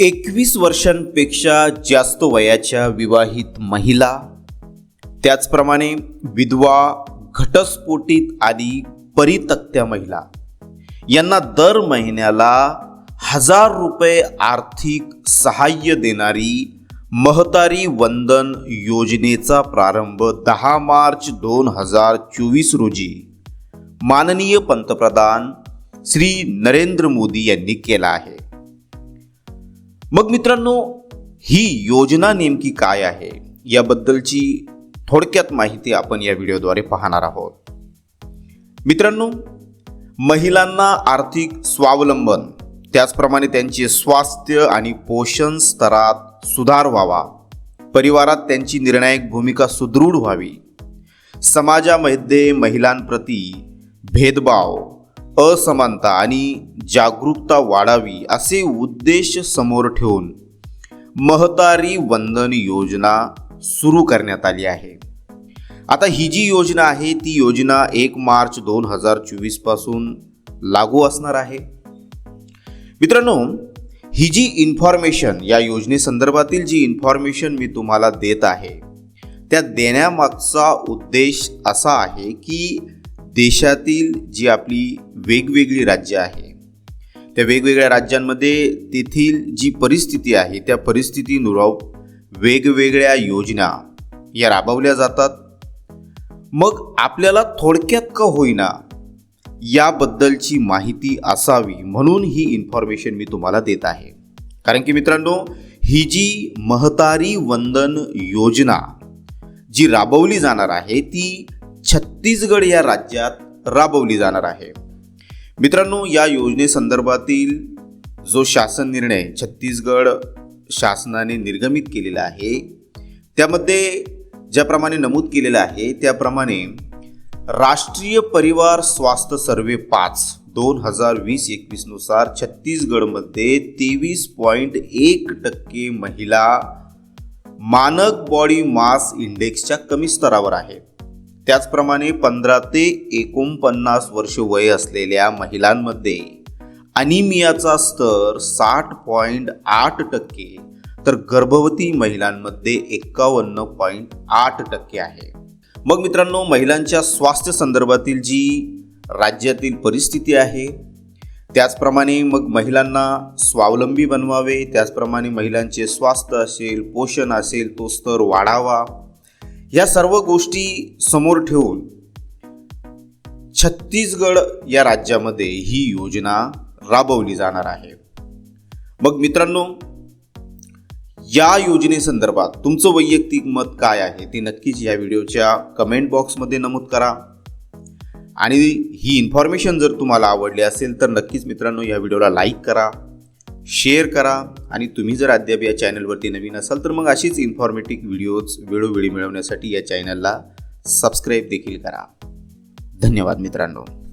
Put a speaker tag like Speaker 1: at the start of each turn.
Speaker 1: एकवीस वर्षांपेक्षा जास्त वयाच्या विवाहित महिला त्याचप्रमाणे विधवा घटस्फोटित आणि परितक्त्या महिला यांना दर महिन्याला हजार रुपये आर्थिक सहाय्य देणारी महतारी वंदन योजनेचा प्रारंभ दहा मार्च दोन हजार चोवीस रोजी माननीय पंतप्रधान श्री नरेंद्र मोदी यांनी केला आहे. मग मित्रांनो ही योजना नेमकी काय आहे? याबद्दलची थोडक्यात माहिती आपण या व्हिडिओद्वारे पाहणार आहोत. मित्रांनो महिलांना आर्थिक स्वावलंबन त्याचप्रमाणे त्यांचे स्वास्थ्य आणि पोषण स्तरात सुधार व्हावा परिवारात त्यांची निर्णायक भूमिका सुदृढ व्हावी समाजामध्ये महिलांप्रती भेदभाव असमानता आणि जागरूकता वाढावी असे उद्देश समोर ठेवून महतारी वंदन योजना सुरू करण्यात आली आहे. आता ही जी योजना आहे ती योजना एक मार्च दोन हजार चोवीसपासून लागू असणार आहे. मित्रांनो ही जी इन्फॉर्मेशन या योजनेसंदर्भातील जी इन्फॉर्मेशन मी तुम्हाला देत आहे त्या देण्यामागचा उद्देश असा आहे की देशातील जी आपली वेगवेगळी राज्य आहे त्या वेगवेगळ्या राज्यांमध्ये तेथील जी परिस्थिती आहे त्या परिस्थितीनुरूप वेगवेगळ्या योजना या राबवल्या जातात. मग आपल्याला थोडक्यात का होईना याबद्दलची माहिती असावी म्हणून ही इन्फॉर्मेशन मी तुम्हाला देत आहे. कारण की मित्रांनो ही जी महतारी वंदन योजना जी राबवली जाणार आहे ती छत्तीसगड या राज्यात राबवली जाणार आहे. मित्रांनो या योजनेसंदर्भातील जो शासन निर्णय छत्तीसगड शासनाने निर्गमित केलेला आहे त्यामध्ये ज्याप्रमाणे नमूद केलेलं आहे त्याप्रमाणे राष्ट्रीय परिवार स्वास्थ्य सर्वे पाच दोन हजार वीस एकवीसनुसार छत्तीसगडमध्ये तेवीस पॉईंट एक टक्के महिला मानक बॉडी मास इंडेक्सच्या कमी स्तरावर आहे. त्याचप्रमाणे पंधरा ते एकोणपन्नास वर्ष वय असलेल्या महिलांमध्ये अनिमियाचा स्तर साठ पॉईंट आठ टक्के तर गर्भवती महिलांमध्ये एक्कावन्न पॉईंट आठ टक्के आहे. मग मित्रांनो महिलांच्या स्वास्थ्य संदर्भातील जी राज्यातील परिस्थिती आहे त्याचप्रमाणे मग महिलांना स्वावलंबी बनवावे त्याचप्रमाणे महिलांचे स्वास्थ्य असेल पोषण असेल तो स्तर वाढावा या सर्व गोष्टी समोर ठेवून छत्तीसगड या राज्यामध्ये ही योजना राबवली जाणार आहे. मग मित्रांनो या योजनेसंदर्भात तुमचं वैयक्तिक मत काय आहे ते नक्कीच या व्हिडिओच्या कमेंट बॉक्समध्ये नमूद करा. आणि ही इन्फॉर्मेशन जर तुम्हाला आवडली असेल तर नक्कीच मित्रांनो या व्हिडिओला लाईक करा. शेअर करा आणि तुम्ही जर अद्याप या चॅनलवरती नवीन असाल तर मग अशीच इन्फॉर्मेटिव्ह व्हिडिओज वेळोवेळी मिळवण्यासाठी या चॅनलला सबस्क्राईब देखील करा. धन्यवाद मित्रांनो.